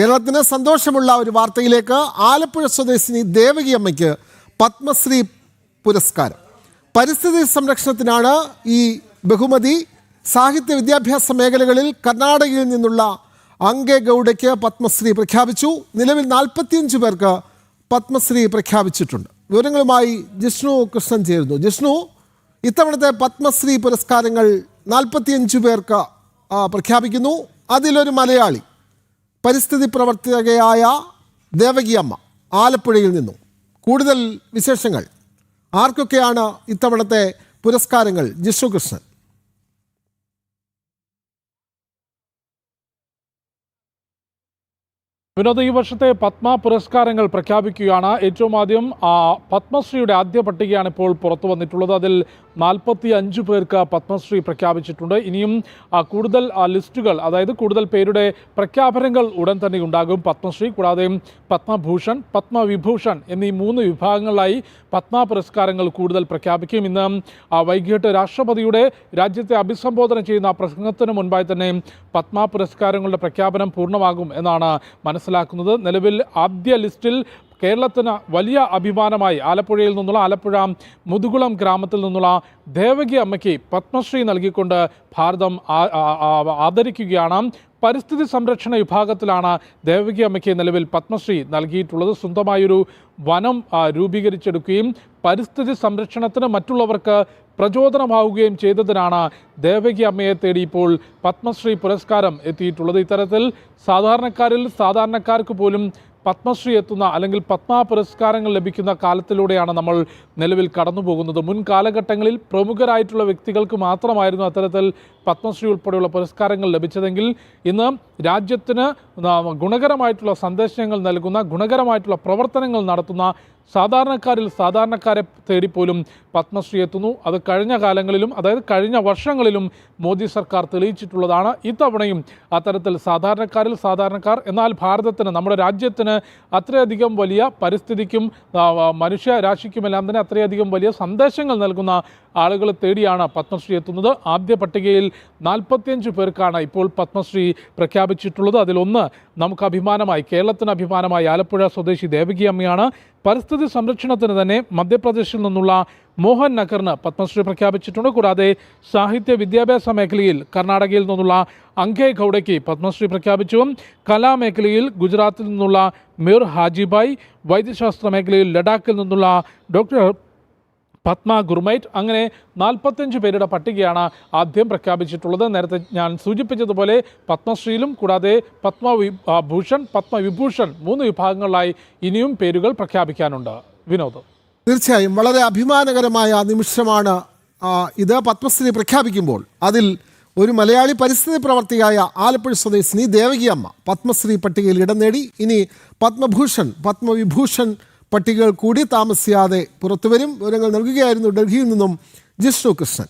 കേരളത്തിന് സന്തോഷമുള്ള ഒരു വാർത്തയിലേക്ക് ആലപ്പുഴ സ്വദേശിനി ദേവകി അമ്മയ്ക്ക് പത്മശ്രീ പുരസ്കാരം. പരിസ്ഥിതി സംരക്ഷണത്തിനാണ് ഈ ബഹുമതി. സാഹിത്യ വിദ്യാഭ്യാസ മേഖലകളിൽ കർണാടകയിൽ നിന്നുള്ള അങ്കെ ഗൗഡയ്ക്ക് പത്മശ്രീ പ്രഖ്യാപിച്ചു. നിലവിൽ നാൽപ്പത്തിയഞ്ച് പേർക്ക് പത്മശ്രീ പ്രഖ്യാപിച്ചിട്ടുണ്ട്. വിവരങ്ങളുമായി ജിഷ്ണു കൃഷ്ണൻ ചേരുന്നു. ജിഷ്ണു ഇത്തവണത്തെ പത്മശ്രീ പുരസ്കാരങ്ങൾ നാൽപ്പത്തിയഞ്ച് പേർക്ക് പ്രഖ്യാപിക്കുന്നു. അതിലൊരു മലയാളി പരിസ്ഥിതി പ്രവർത്തകയായ ദേവകിയമ്മ ആലപ്പുഴയിൽ നിന്നും. കൂടുതൽ വിശേഷങ്ങൾ. ആർക്കൊക്കെയാണ് ഇത്തവണത്തെ പുരസ്കാരങ്ങൾ? ജിഷു കൃഷ്ണൻ വിനോദ് ഈ വർഷത്തെ പത്മ പുരസ്കാരങ്ങൾ പ്രഖ്യാപിക്കുകയാണ്. ഏറ്റവും ആദ്യം പത്മശ്രീയുടെ ആദ്യ പട്ടികയാണ് ഇപ്പോൾ പുറത്തു വന്നിട്ടുള്ളത്. അതിൽ നാൽപ്പത്തി അഞ്ച് പേർക്ക് പത്മശ്രീ പ്രഖ്യാപിച്ചിട്ടുണ്ട്. ഇനിയും കൂടുതൽ ലിസ്റ്റുകൾ അതായത് കൂടുതൽ പേരുടെ പ്രഖ്യാപനങ്ങൾ ഉടൻ തന്നെ ഉണ്ടാകും. പത്മശ്രീ കൂടാതെ പത്മഭൂഷൺ പത്മവിഭൂഷൺ എന്നീ മൂന്ന് വിഭാഗങ്ങളിലായി പത്മ പുരസ്കാരങ്ങൾ കൂടുതൽ പ്രഖ്യാപിക്കും. ഇന്ന് വൈകിട്ട് രാഷ്ട്രപതിയുടെ രാജ്യത്തെ അഭിസംബോധന ചെയ്യുന്ന പ്രസംഗത്തിന് മുൻപായി തന്നെ പത്മ പുരസ്കാരങ്ങളുടെ പ്രഖ്യാപനം പൂർണമാകും എന്നാണ് മനസ്സിലാക്കുന്നത്. നിലവിൽ ആദ്യ ലിസ്റ്റിൽ കേരളത്തിന് വലിയ അഭിമാനമായി ആലപ്പുഴയിൽ നിന്നുള്ള ആലപ്പുഴ മുതുകുളം ഗ്രാമത്തിൽ നിന്നുള്ള ദേവകി അമ്മയ്ക്ക് പത്മശ്രീ നൽകിക്കൊണ്ട് ഭാരതം ആദരിക്കുകയാണ്. പരിസ്ഥിതി സംരക്ഷണ വിഭാഗത്തിലാണ് ദേവകി അമ്മയ്ക്ക് നിലവിൽ പത്മശ്രീ നൽകിയിട്ടുള്ളത്. സ്വന്തമായൊരു വനം രൂപീകരിച്ചെടുക്കുകയും പരിസ്ഥിതി സംരക്ഷണത്തിന് മറ്റുള്ളവർക്ക് പ്രചോദനമാവുകയും ചെയ്തതിനാണ് ദേവകി അമ്മയെ തേടി ഇപ്പോൾ പത്മശ്രീ പുരസ്കാരം എത്തിയിട്ടുള്ളത്. ഇത്തരത്തിൽ സാധാരണക്കാരിൽ സാധാരണക്കാർക്ക് പോലും പത്മശ്രീ എത്തുന്ന അല്ലെങ്കിൽ പത്മ പുരസ്കാരങ്ങൾ ലഭിക്കുന്ന കാലത്തിലൂടെയാണ് നമ്മൾ നിലവിൽ കടന്നു പോകുന്നത് മുൻ കാലഘട്ടങ്ങളിൽ പ്രമുഖരായിട്ടുള്ള വ്യക്തികൾക്ക് മാത്രമായിരുന്നു അത്തരത്തിൽ പത്മശ്രീ ഉൾപ്പെടെയുള്ള പുരസ്കാരങ്ങൾ ലഭിച്ചതെങ്കിൽ ഇന്ന് രാജ്യത്തിന് ഗുണകരമായിട്ടുള്ള സന്ദേശങ്ങൾ നൽകുന്ന ഗുണകരമായിട്ടുള്ള പ്രവർത്തനങ്ങൾ നടത്തുന്ന സാധാരണക്കാരിൽ സാധാരണക്കാരെ തേടിപ്പോലും പത്മശ്രീ എത്തുന്നു. അത് കഴിഞ്ഞ കാലങ്ങളിലും അതായത് കഴിഞ്ഞ വർഷങ്ങളിലും മോദി സർക്കാർ തെളിയിച്ചിട്ടുള്ളതാണ്. ഇത്തവണയും അത്തരത്തിൽ സാധാരണക്കാരിൽ സാധാരണക്കാർ എന്നാൽ ഭാരതത്തിന് നമ്മുടെ രാജ്യത്തിന് അത്രയധികം വലിയ പരിസ്ഥിതിക്കും മനുഷ്യരാശിക്കുമെല്ലാം തന്നെ അത്രയധികം വലിയ സന്ദേശങ്ങൾ നൽകുന്ന ആളുകളെ തേടിയാണ് പത്മശ്രീ എത്തുന്നത്. ആദ്യ പട്ടികയിൽ നാൽപ്പത്തിയഞ്ച് പേർക്കാണ് ഇപ്പോൾ പത്മശ്രീ പ്രഖ്യാപിച്ചിട്ടുള്ളത്. അതിലൊന്ന് നമുക്ക് അഭിമാനമായി കേരളത്തിന് അഭിമാനമായി ആലപ്പുഴ സ്വദേശി ദേവകി അമ്മയാണ്. പരിസ്ഥിതി സംരക്ഷണത്തിന് തന്നെ മധ്യപ്രദേശിൽ നിന്നുള്ള മോഹൻ നഗറിന് പത്മശ്രീ പ്രഖ്യാപിച്ചിട്ടുണ്ട്. കൂടാതെ സാഹിത്യ വിദ്യാഭ്യാസ മേഖലയിൽ കർണാടകയിൽ നിന്നുള്ള അങ്കേ ഗൗഡയ്ക്ക് പത്മശ്രീ പ്രഖ്യാപിച്ചു. കലാമേഖലയിൽ ഗുജറാത്തിൽ നിന്നുള്ള മിർ ഹാജിബായ് വൈദ്യശാസ്ത്ര മേഖലയിൽ ലഡാക്കിൽ നിന്നുള്ള ഡോക്ടർ പത്മ ഗുർമൈറ്റ്. അങ്ങനെ നാൽപ്പത്തഞ്ച് പേരുടെ പട്ടികയാണ് ആദ്യം പ്രഖ്യാപിച്ചിട്ടുള്ളത്. നേരത്തെ ഞാൻ സൂചിപ്പിച്ചതുപോലെ പത്മശ്രീയിലും കൂടാതെ പത്മ വിഭൂഷൺ പത്മവിഭൂഷൺ മൂന്ന് വിഭാഗങ്ങളിലായി ഇനിയും പേരുകൾ പ്രഖ്യാപിക്കാനുണ്ട്. വിനോദ്. തീർച്ചയായും വളരെ അഭിമാനകരമായ നിമിഷമാണ് ഇത് പത്മശ്രീ പ്രഖ്യാപിക്കുമ്പോൾ. അതിൽ ഒരു മലയാളി പരിസ്ഥിതി പ്രവർത്തിയായ ആലപ്പുഴ സ്വദേശിനി ദേവകിയമ്മ പത്മശ്രീ പട്ടികയിൽ ഇടം നേടി. ഇനി പത്മഭൂഷൺ പത്മവിഭൂഷൺ പട്ടികകൾ കൂടി താമസിയാതെ പുറത്തുവരും വിവരങ്ങൾ നൽകുകയായിരുന്നു ഡൽഹിയിൽ നിന്നും ജിഷ്ണു കൃഷ്ണൻ.